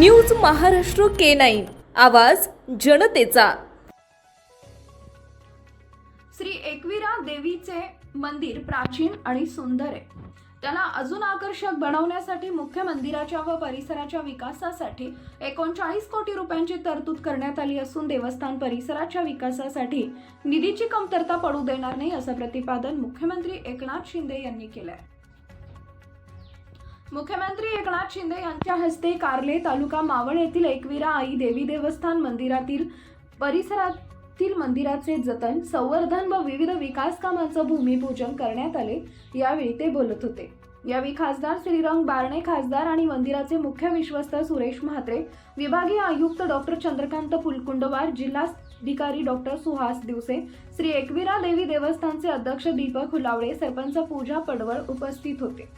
News Maharashtra K nine. आवाज जनतेचा. श्री एकविरा देवीचे मंदिर प्राचीन आणि सुंदर आहे. त्याला अजून आकर्षक बनवण्यासाठी मुख्य मंदिराच्या व परिसराच्या विकासासाठी एकोणचाळीस कोटी रुपयांची तरतूद करण्यात आली असून देवस्थान परिसराच्या विकासासाठी निधीची कमतरता पडू देणार नाही असं प्रतिपादन मुख्यमंत्री एकनाथ शिंदे यांनी केलंय. मुख्यमंत्री एकनाथ शिंदे यांच्या हस्ते कार्ले तालुका मावळ येथील एकविरा आई देवी देवस्थान मंदिरातील परिसरातील मंदिराचे जतन संवर्धन व विविध विकास कामांचं भूमिपूजन करण्यात आले. यावेळी ते बोलत होते. यावेळी खासदार श्रीरंग बारणे खासदार आणि मंदिराचे मुख्य विश्वस्त सुरेश म्हात्रे विभागीय आयुक्त डॉक्टर चंद्रकांत पुलकुंडवार जिल्हाधिकारी डॉक्टर सुहास दिवसे श्री एकविरा देवी देवस्थानचे अध्यक्ष दीपक हुलावळे सरपंच पूजा पडवळ उपस्थित होते.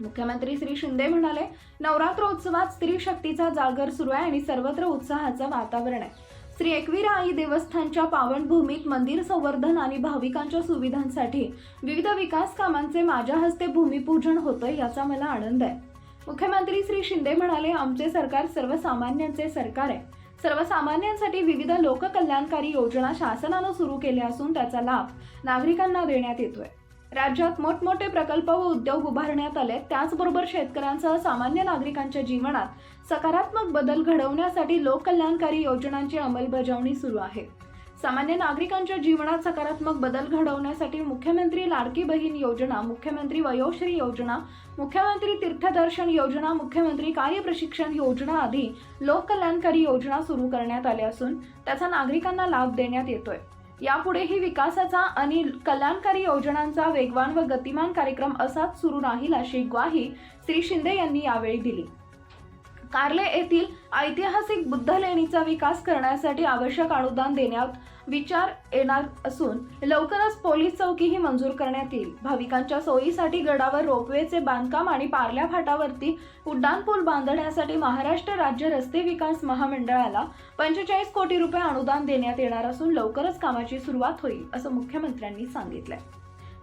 मुख्यमंत्री श्री शिंदे म्हणाले नवरात्रोत्सवात स्त्री शक्तीचा जागर सुरू आहे आणि सर्वत्र उत्साहाचं वातावरण आहे. श्री एकवीरा आई देवस्थानच्या पावनभूमीत मंदिर संवर्धन आणि भाविकांच्या सुविधांसाठी विविध विकास कामांचे माझ्या हस्ते भूमिपूजन होतं याचा मला आनंद आहे. मुख्यमंत्री श्री शिंदे म्हणाले आमचे सरकार सर्वसामान्यांचे सरकार आहे. सर्वसामान्यांसाठी विविध लोककल्याणकारी योजना शासनानं सुरू केल्या असून त्याचा लाभ नागरिकांना देण्यात येतोय. राज्यात मोठमोठे प्रकल्प व उद्योग उभारण्यात आले. त्याचबरोबर शेतकऱ्यांसह सामान्य नागरिकांच्या जीवनात सकारात्मक बदल घडवण्यासाठी लोककल्याणकारी योजनांची अंमलबजावणी सुरू आहे. सामान्य नागरिकांच्या जीवनात सकारात्मक बदल घडवण्यासाठी मुख्यमंत्री लाडकी बहीण योजना मुख्यमंत्री वयोश्री योजना मुख्यमंत्री तीर्थदर्शन योजना मुख्यमंत्री कार्यप्रशिक्षण योजना आदी लोककल्याणकारी योजना सुरू करण्यात आल्या असून त्याचा नागरिकांना लाभ देण्यात येतोय. यापुढेही विकासाचा आणि कल्याणकारी योजनांचा वेगवान व गतिमान कार्यक्रम असाच सुरू राहील अशी ग्वाही श्री शिंदे यांनी यावेळी दिली. कार्ले येथील ऐतिहासिक बुद्ध लेणीचा विकास करण्यासाठी आवश्यक अनुदान देण्यात विचार येणार असून लवकरच पोलीस चौकीही मंजूर करण्यात येईल. भाविकांच्या सोयीसाठी गडावर रोपवेचे बांधकाम आणि पार्ल्या फाटावरती उड्डाणपूल बांधण्यासाठी महाराष्ट्र राज्य रस्ते विकास महामंडळाला पंचेचाळीस कोटी रुपये अनुदान देण्यात येणार असून लवकरच कामाची सुरुवात होईल असं मुख्यमंत्र्यांनी सांगितलंय.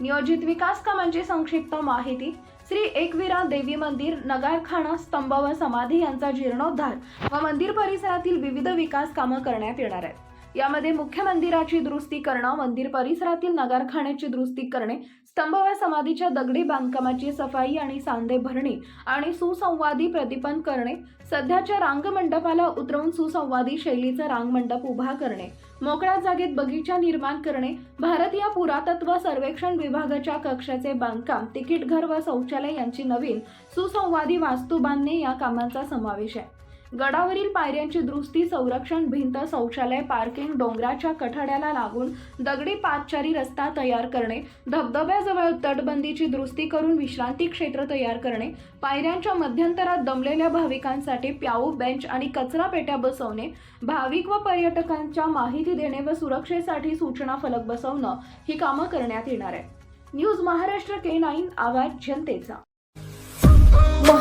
नियोजित विकास कामांची संक्षिप्त माहिती श्री एकविरा देवी मंदिर नगारखाना स्तंभ व समाधी यांचा जीर्णोद्धार व मंदिर परिसरातील विविध विकास कामं करण्यात येणार आहेत. यामध्ये मुख्य मंदिराची दुरुस्ती करणं मंदिर परिसरातील नगारखान्याची दुरुस्ती करणे स्तंभ व समाधीच्या दगडी बांधकामाची सफाई आणि सांधे भरणे आणि सुसंवादी प्रतिपन करणे. सध्याच्या रांगमंडपाला उतरवून सुसंवादी शैलीचा रांगमंडप उभा करणे. मोकळ्या जागेत बगीचा निर्माण करणे. भारतीय पुरातत्व सर्वेक्षण विभागाच्या कक्षाचे बांधकाम तिकीट घर व शौचालय यांची नवीन सुसंवादी वास्तू बांधणे या कामांचा समावेश आहे. गडावरील पायऱ्यांची दुरुस्ती संरक्षण भिंत शौचालय पार्किंग डोंगराच्या कठड्याला लागून दगडी पादचारी रस्ता तयार करणे धबधब्याजवळ तटबंदीची दुरुस्ती करून विश्रांती क्षेत्र तयार करणे पायऱ्यांच्या मध्यंतरात दमलेल्या भाविकांसाठी प्याऊ बेंच आणि कचरा पेट्या बसवणे भाविक व पर्यटकांच्या माहिती देणे व सुरक्षेसाठी सूचना फलक बसवणं ही कामं करण्यात येणार आहे. न्यूज महाराष्ट्र के नाईन आवाज जनतेचा.